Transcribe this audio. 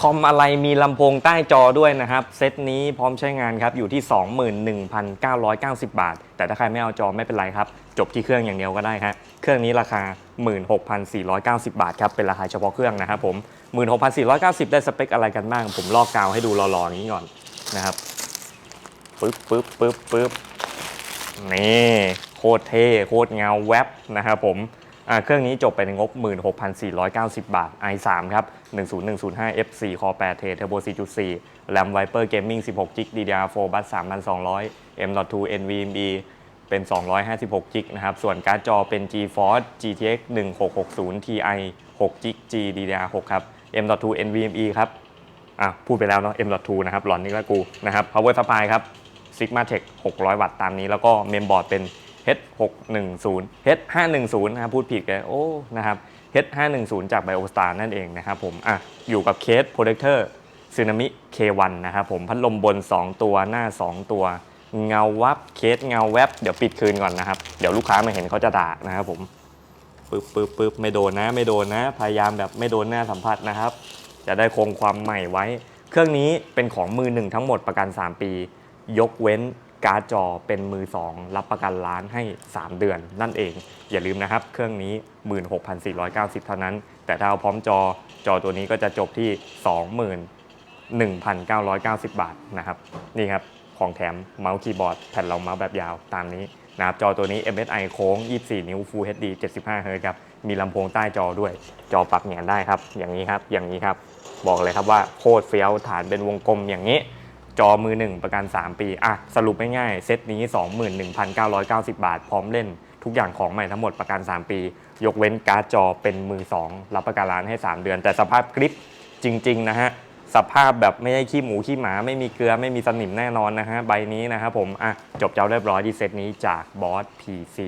คอมอะไรมีลำโพงใต้จอด้วยนะครับ เซตนี้พร้อมใช้งานครับ อยู่ที่ 21,990 บาท แต่ถ้าใครไม่เอาจอไม่เป็นไรครับ จบที่เครื่องอย่างเดียวก็ได้ครับเครื่องนี้ราคา 16,490 บาทครับ เป็นราคาเฉพาะเครื่องนะครับผม 16,490 ได้สเปคอะไรกันบ้าง ผมลอกกาวให้ดูรอๆอย่างนี้ก่อนนะครับปึ๊บปึ๊บปึ๊บปึ๊บนี่โคตรเท่โคตรเงาแวบนะครับผม เครื่องนี้จบไปในงบ 16,490 บาท i3 ครับ 10105 F4 Core 8 T Turbo 4.4 RAM Viper Gaming 16 GB DDR4 บัส3200 M.2 NVMe เป็น 256 GB นะครับ ส่วนการ์ดจอเป็น GeForce GTX 1660 Ti 6 GB GDDR6 ครับ M.2 NVMe ครับอะพูดไปแล้วเนาะ M.2 นะครับ หลอนนี่ละกูนะครับ Power Supply ครับ Sigma Tech 600 วัตต์ตามนี้ แล้วก็เมมบอร์ดเป็น H610 H510 นะครับพูดผิดกันโอ้นะครับ H510 จาก BioStar นั่นเองนะครับผมอะอยู่กับเคส Protector Tsunami K1 นะครับผมพัดลมบน 2 ตัวหน้า 2 ตัว เงาวับเคสเงาแวบเดี๋ยวปิดคืนก่อนนะครับ เดี๋ยวลูกค้ามาเห็นเขาจะด่านะครับผมปึ๊บปึ๊บปึ๊บไม่โดนนะไม่โดนนะ พยายามแบบไม่โดนหน้าสัมผัสนะครับ จะได้คงความใหม่ไว้ เครื่องนี้เป็นของมือหนึ่งทั้งหมดประกัน 3 ปี ยกเว้น การ์ดจอเป็นมือ 2 รับประกันร้านให้ 3 เดือน นั่นเอง อย่าลืมนะครับ เครื่องนี้ 16,490 เท่านั้น แต่ถ้าเอาพร้อมจอจอตัวนี้ก็จะจบที่ 21,990 บาทนะครับ นี่ครับ ของแถมเมาส์คีย์บอร์ดแผ่นรองเมาส์แบบยาวตามนี้นะครับจอตัวนี้ MSI โค้ง 24 นิ้ว Full HD 75 Hz ครับ มีลำโพงใต้จอด้วย จอปรับแหงนได้ครับ อย่างนี้ครับ อย่างนี้ครับ บอกเลยครับว่าโคตรเฟี้ยวฐานเป็นวงกลมอย่างนี้ จอมือ 1 ประกัน 3 ปี อะ สรุปง่ายๆเซตนี้ 21,990 บาท พร้อมเล่นทุกอย่างของใหม่ทั้งหมดประกัน 3 ปี ยกเว้นการ์ดจอเป็นมือ 2 รับประกันร้านให้ 3 เดือน แต่สภาพกริปจริง ๆ นะฮะ สภาพแบบไม่ใช่ขี้หมูขี้หมา ไม่มีเกลือไม่มีสนิมแน่นอนนะฮะ ใบนี้นะครับผม อะ จบเจ้าเรียบร้อยที่เซตนี้จากบอส PC